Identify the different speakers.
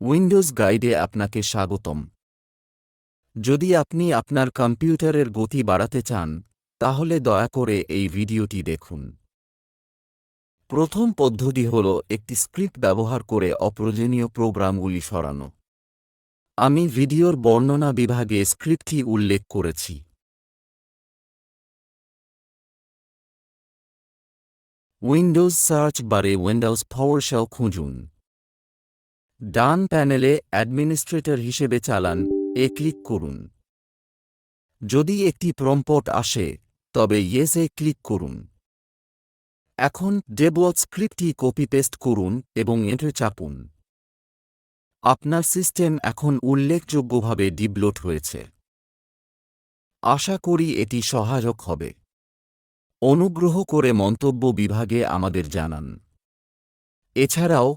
Speaker 1: Windows গাইডে আপনাকে স্বাগতম। যদি আপনি আপনার কম্পিউটারের গতি বাড়াতে চান, তাহলে দয়া করে এই ভিডিওটি দেখুন। প্রথম পদ্ধতি হল একটি স্ক্রিপ্ট ব্যবহার করে অপ্রয়োজনীয় প্রোগ্রামগুলি সরানো। আমি ভিডিওর বর্ণনা বিভাগে স্ক্রিপ্টটি উল্লেখ করেছি। উইন্ডোজ সার্চ বারে উইন্ডোজ পাওয়ারশেল খুঁজুন। ডান প্যানেলে অ্যাডমিনিস্ট্রেটর হিসেবে চালান, এ ক্লিক করুন। যদি একটি প্রম্পট আসে, তবে ইয়েস এ ক্লিক করুন। এখন ডেবল স্ক্রিপ্টটি কপি পেস্ট করুন এবং এন্টার চাপুন। আপনার সিস্টেম এখন উল্লেখযোগ্যভাবে ডিবলোড হয়েছে। আশা করি এটি সহায়ক হবে। অনুগ্রহ করে মন্তব্য বিভাগে আমাদের জানান। এছাড়াও